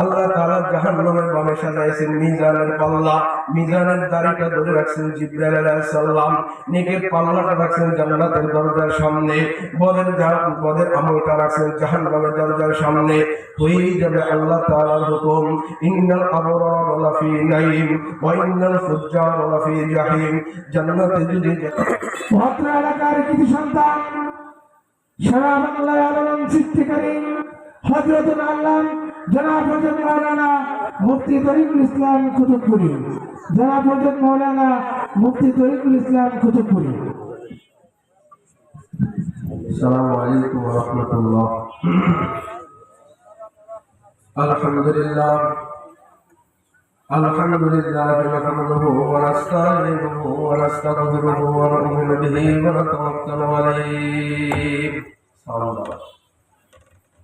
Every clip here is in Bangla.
আল্লাহ তাআলা জাহান্নামের বামে সাজাইছেন, মিজানের পাল্লা, মিজানের দাড়িটা ধরে রাখছেন জিব্রাইল আলাইহিস সালাম, নেকের পাল্লাটা রাখছেন জান্নাতের দরজার সামনে, বদের বদের আমলটা রাখছেন জাহান্নামের দরজার সামনে। হয়েই যাবে আল্লাহ তাআলার হুকুম, ইন্নাল আবরার লাফি নাঈম, ওয়া ইন্নাল ফুজ্জার লাফি জাহিম। জান্নাতে যদি ভদ্র এলাকার কৃতি সন্তান সারা বাংলায় আলোড়ন সৃষ্টিকারী হজরত আল্লাহ জনাব হজরত মৌলানা মুফতি তরিকুল ইসলাম কুতুবপুরি জনাব হজরত মৌলানা মুফতি তরিকুল ইসলাম কুতুবপুরি السلام عليكم ورحمة الله الحمد لله الحمد لله نحمده ونستعينه ونستغفره ونؤمن به ونتوكل عليه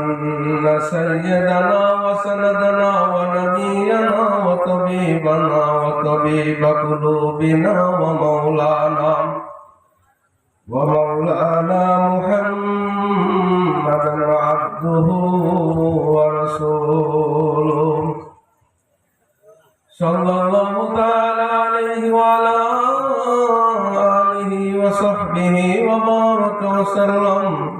ان سيدنا وسندنا ونبينا وطبيبنا وطبيب قلوبنا ومولانا ومولانا محمدا عبده ورسوله صلى الله تعالى عليه وعلى آله وصحبه وبارك وسلم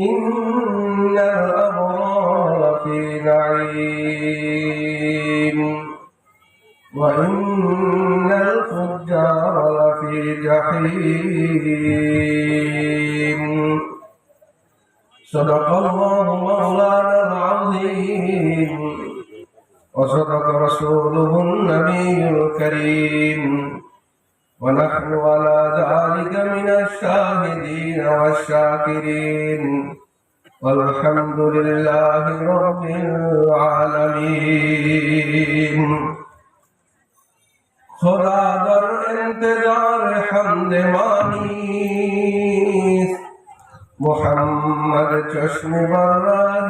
إن الأبرار في نعيم. وإن الفجار لفي جحيم. صدق الله مولانا العظيم. وصدق رسوله النبي الكريم. ونحن على ذلك من الشاهدين والشاكرين. والحمد لله رب العالمين. خدا در انتظار حمد مانیست محمد چشم بر راه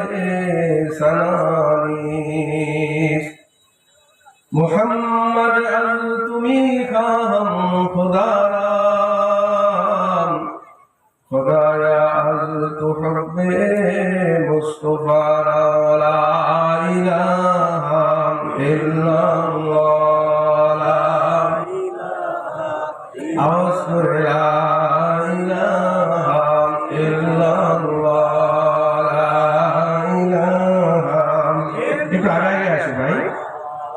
মোহাম্মদ আজ তুমি খাম খোদারা খোদারা আজ তো হবে মুস্তফারা ইলাহা ইল্লা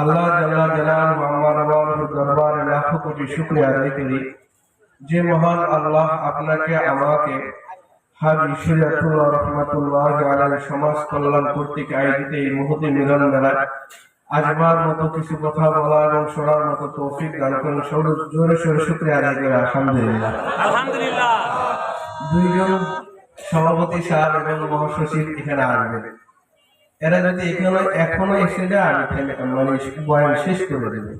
আল্লাহ জাল্লা জালাল আমার আমার দরবারে লাখো কোটি শুকরিয়া আদায় করি। যে মহান আল্লাহ আপনাকে আমাকে হাজি সিরাতুল্লাহ রহমাতুল্লাহ আলাইহি সমাজ কল্যাণ কর্তৃক আয়োজিত এই মুহূর্তে মিলন মেলায় আজবার মতো কিছু কথা বলা এবং শোনার মতো তৌফিক দান করেন। সৌর জোরে সোরে শুক্রিয়া আদায় করে আলহামদুলিল্লাহ। আলহামদুলিল্লাহ। দুইজন সভাপতি স্যার এবং মহাসচিব এখানে আসবেন। এরা যদি এখানে এখনও এসে যায়, আমি মানে বয়ান শেষ করে দেবে।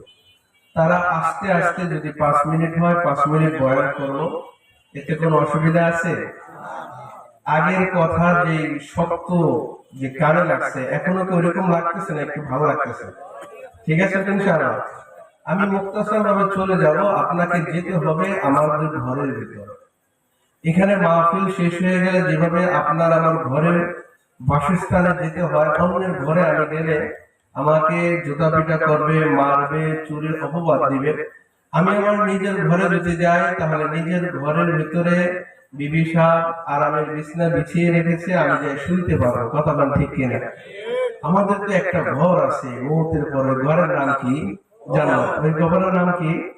তারা আস্তে আস্তে যদি পাঁচ মিনিট হয়, পাঁচ মিনিট বয়ান করব। এতে কোনো অসুবিধা আছে? আগের কথা যে শক্ত যে কানে লাগছে, এখনও তো ওরকম লাগতেছে না? একটু ভালো লাগতেছে। ঠিক আছে ইনশাআল্লাহ? আমি মুক্তাসর ভাবে চলে যাব, আপনাকে যেতে হবে আমাদের ঘরের ভিতর। এখানে মাহফিল শেষ হয়ে গেলে যেভাবে আপনার আমার ঘরের বাসস্থানে যেতে হয়, অন্যের ঘরে আমি গেলে আমাকে জুতা পিটা করবে, মারবে, চুরির অপবাদ দিবে। আমি আমার নিজের ঘরে যদি যাই, তাহলে নিজের ঘরের ভিতরে বিবিসা আরামের বিছনা বিছিয়ে রেখেছে, আমি যাই শুনতে পারব। কথা বল ঠিক কিনা? আমাদের তো একটা ঘর আছে, মৌতের পরে। ঘরের নাম কি? জানো? ওই ঘরের নাম কি?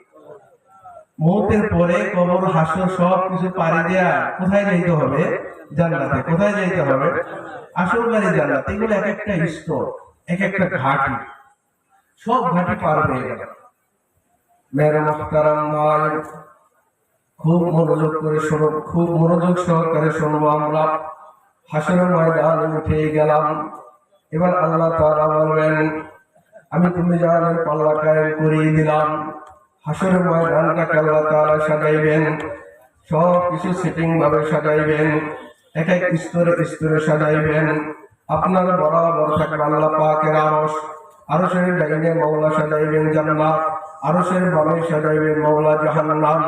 মৌতের পরে কবর, হাসর সব কিছু পাড়ি দেয়া। কোথায় যাইতে হবে? জান্নাতে। কোথায় যাইতে হবে? আসল বাড়ি জান্নাত। এগুলো এক একটা স্তর এক একটা ঘাটি। সব ঘাটি পার হয়ে গেল। মেরে মোহতারাম নয় খুব মনোযোগ করে শোনো, খুব মনোযোগ সহকারে শুনব আমরা। হাসরের ময়দানে উঠে গেলাম। এবার আল্লাহ তাআলা বলবেন, আমি তুমি জানেন পাল্লা কায়েম করিয়ে দিলাম। হাসরের ময়দানটাকে আল্লাহ তাআলা সাজাইবেন। সব কিছু সেটিং ভাবে সাজাইবেন। এক এক স্তরে স্তরে সাজাইবেন আপনার বরাবর থাকবে আল্লাহ পাকের আরশ, আরশের ডাইনে মৌলা সাজাইবেন জান্নাত, আরশের বামে সাজাইবেন মৌলা জাহান্নাম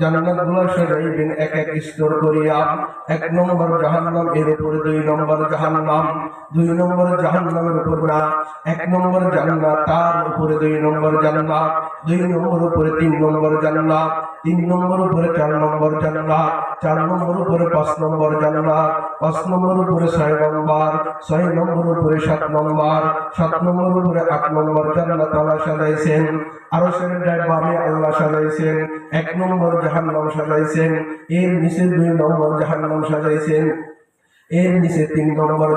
জান্নাতগুলো সাজাইবেন এক এক স্তর করিয়া, এক নম্বর জাহান্নাম এর উপরে দুই নম্বর জাহান্নাম, দুই নম্বর জাহান্নামের উপর না, এক নম্বর জান্নাত তার উপরে দুই নম্বর জান্নাত। দুই নম্বর উপরে তিন নম্বর জান্নাত, তিন নম্বর উপরে চার নম্বর জান্নাত, চার নম্বর উপরে পাঁচ নম্বর জান্নাত, পাঁচ নম্বর উপরে ছয় নম্বর ছয় নম্বর উপরে সাত নম্বর সাত নম্বর উপরে আট নম্বর জান্নাত আল্লাহ সাজাইছেন। আরও সেখানটায় বামে আল্লাহ সাজাইছেন, এক নম্বর জাহান্নাম সাজাইছেন, এর নিচে দুই নম্বর জাহান্নাম সাজাইছেন, এর নিচে তিন নম্বর